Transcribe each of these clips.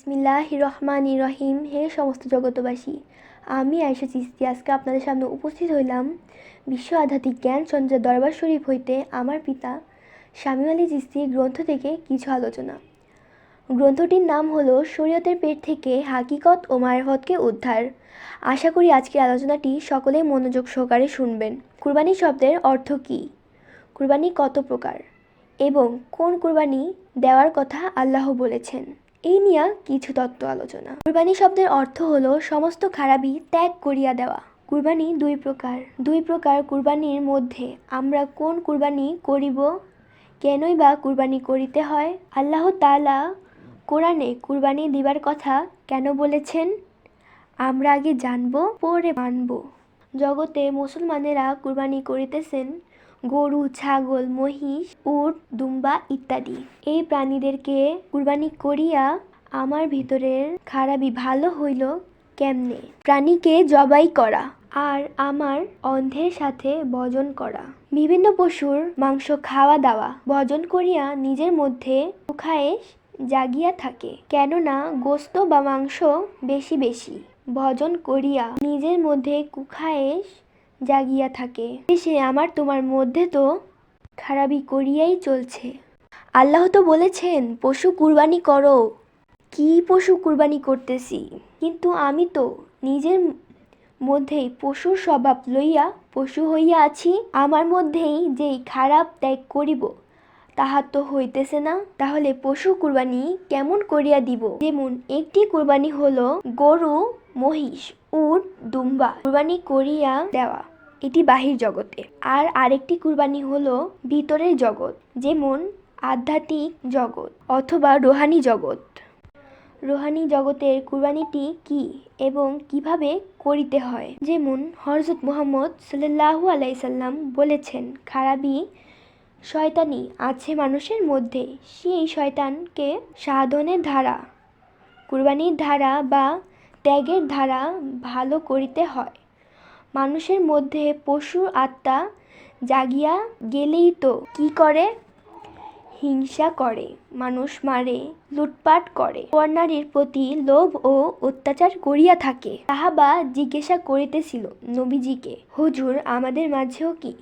বিসমিল্লাহ রহমান রহিম। হে সমস্ত জগতবাসী আমি আয়সা চিস্তি আজকে আপনাদের সামনে উপস্থিত হইলাম বিশ্ব আধ্যাত্মিক জ্ঞান সঞ্জয় দরবার শরীফ হইতে আমার পিতা স্বামী আলী চিস্তি গ্রন্থ থেকে কিছু আলোচনা। গ্রন্থটির নাম হলো শরীয়তের পেট থেকে হাকিকত ও মারফতকে উদ্ধার। আশা করি আজকের আলোচনাটি সকলে মনোযোগ সহকারে শুনবেন। কুরবানি শব্দের অর্থ কী? কুরবানি কত প্রকার এবং কোন কুরবানি দেওয়ার কথা আল্লাহ বলেছেন। এই নিয়ে কিছু তত্ত্ব আলোচনা। কুরবানি শব্দের অর্থ হলো সমস্ত খারাপই ত্যাগ করিয়া দেওয়া। কুরবানি দুই প্রকার। দুই প্রকার কুরবানির মধ্যে আমরা কোন কুরবানি করিব, কেনই বা কুরবানি করিতে হয়, আল্লাহ তালা কোরআনে কুরবানি দিবার কথা কেন বলেছেন? আমরা আগে জানব, পরে মানব। জগতে মুসলমানেরা কুরবানি করিতেছেন গরু, ছাগল, মহিষ, উট, দুম্বা ইত্যাদি। এই প্রাণীদেরকে কুরবানি করিয়া আমার ভিতরের খারাপই ভালো হইল কেমনে? প্রাণীকে জবাই করা আর আমার অন্ধের সাথে ভজন করা। বিভিন্ন পশুর মাংস খাওয়া দাওয়া, ভজন করিয়া নিজের মধ্যে সুখায়েশ জাগিয়া থাকে। কেননা গোস্ত বা মাংস বেশি বেশি। ভজন করিয়া নিজের মধ্যে কুখায়েশ জাগিয়া থাকে। সে আমার তোমার মধ্যে তো খারাপই করিয়াই চলছে। আল্লাহ তো বলেছেন, পশু কুরবানি করো। কি পশু কুরবানি করতেছি? কিন্তু আমি তো নিজের মধ্যেই পশুর স্বভাব লইয়া পশু হইয়া আছি। আমার মধ্যেই যেই খারাপ ত্যাগ করিব, তাহা তো হইতেছে না। তাহলে পশু কুরবানি কেমন করিয়া দিব? যেমন একটি কুরবানি হলো গরু, মহিষ, উট, দুম্বা কুরবানি করিয়া দেওয়া। এটি বাহির জগতে। আর আরেকটি কুরবানি হলো ভিতরের জগৎ যেমন আধ্যাত্মিক জগৎ অথবা রোহানি জগৎ। রোহানি জগতের কুরবানিটি কি এবং কীভাবে করিতে হয়? যেমন হরজত মুহাম্মদ সাল্লাল্লাহু আলাইসাল্লাম বলেছেন, খারাপই শয়তানি আছে মানুষের মধ্যে, সেই শয়তানকে সাধনের ধারা, কুরবানির ধারা বা ত্যাগের ধারা ভালো করিতে হয়। মানুষের মধ্যে পশুর আত্মা জাগিয়া গেলেই তো কি করে? হিংসা করে, মানুষ মারে, লুটপাট করে। নারীর প্রতি লোভ ও অত্যাচার করিয়া থাকে। তাহাবা জিজ্ঞাসা করিতেছিল, নবীজিকে, হুজুর, আমাদের মাঝেও কি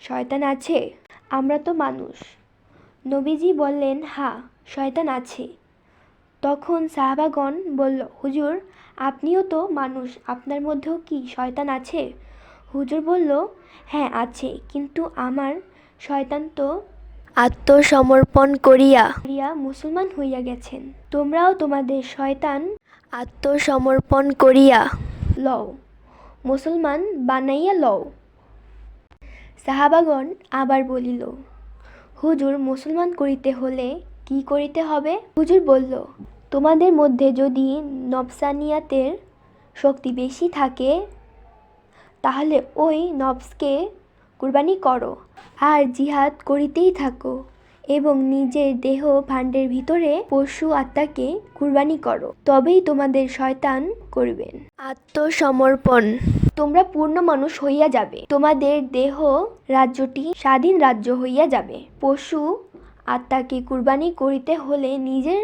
শয়তান আছে? আমরা তো মানুষ। নবীজি বললেন হা শয়তান আছে। তখন সাহাবাগণ বলল, হুজুর, আপনিও তো মানুষ, আপনার মধ্যেও কি শয়তান আছে? হুজুর বলল হ্যাঁ আছে, কিন্তু আমার শয়তান তো আত্মসমর্পণ করিয়া করিয়া মুসলমান হইয়া গেছেন। তোমরাও তোমাদের শয়তান আত্মসমর্পণ করিয়া লও, মুসলমান বানাইয়া লও। সাহাবাগণ আবার বলিল, হুজুর, মুসলমান করিতে হলে কি করিতে হবে? হুজুর বলল তোমাদের মধ্যে যদি নবসানিয়াতের শক্তি বেশি থাকে, তাহলে ওই নবসকে কুরবানি করো আর জিহাদ করিতেই থাকো এবং নিজের দেহ ভাণ্ডের ভিতরে পশু আত্মাকে কুরবানি করো, তবেই তোমাদের শয়তান করবেন আত্মসমর্পণ। তোমরা পূর্ণ মানুষ হইয়া যাবে। তোমাদের দেহ রাজ্যটি স্বাধীন রাজ্য হইয়া যাবে। পশু আত্মাকে কুরবানি করিতে হলে নিজের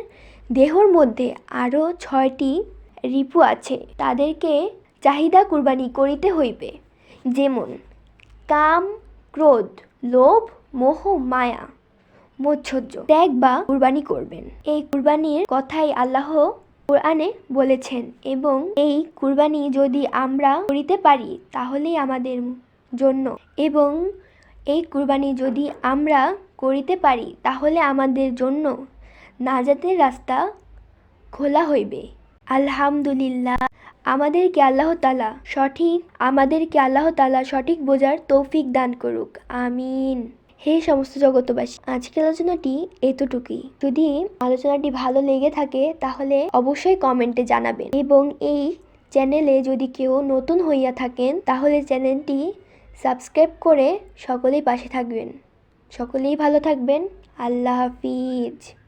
দেহর মধ্যে আরও ছয়টি রিপু আছে, তাদেরকে চাহিদা কুরবানি করিতে হইবে। যেমন, কাম, ক্রোধ, লোভ, মোহ, মায়া মোচ্ছর্য ত্যাগ বা কুরবানি করবেন। এই কুরবানির কথাই আল্লাহ কোরআনে বলেছেন এবং এই কুরবানি যদি আমরা করিতে পারি, তাহলেই আমাদের জন্য। এবং এই কুরবানি যদি আমরা করিতে পারি, তাহলে আমাদের জন্য নাজাতের রাস্তা খোলা হইবে। আলহামদুলিল্লাহ, আমাদেরকে আল্লাহ তালা সঠিক, আমাদেরকে আল্লাহ তালা সঠিক বোঝার তৌফিক দান করুক। আমিন। হে সমস্ত জগতবাসী আজকের আলোচনাটি এতটুকুই। যদি আলোচনাটি ভালো লেগে থাকে, তাহলে অবশ্যই কমেন্টে জানাবেন। এবং এই চ্যানেলে যদি কেউ নতুন হইয়া থাকেন, তাহলে চ্যানেলটি সাবস্ক্রাইব করে সকলেই পাশে থাকবেন। সকলেই ভালো থাকবেন। আল্লাহ হাফিজ।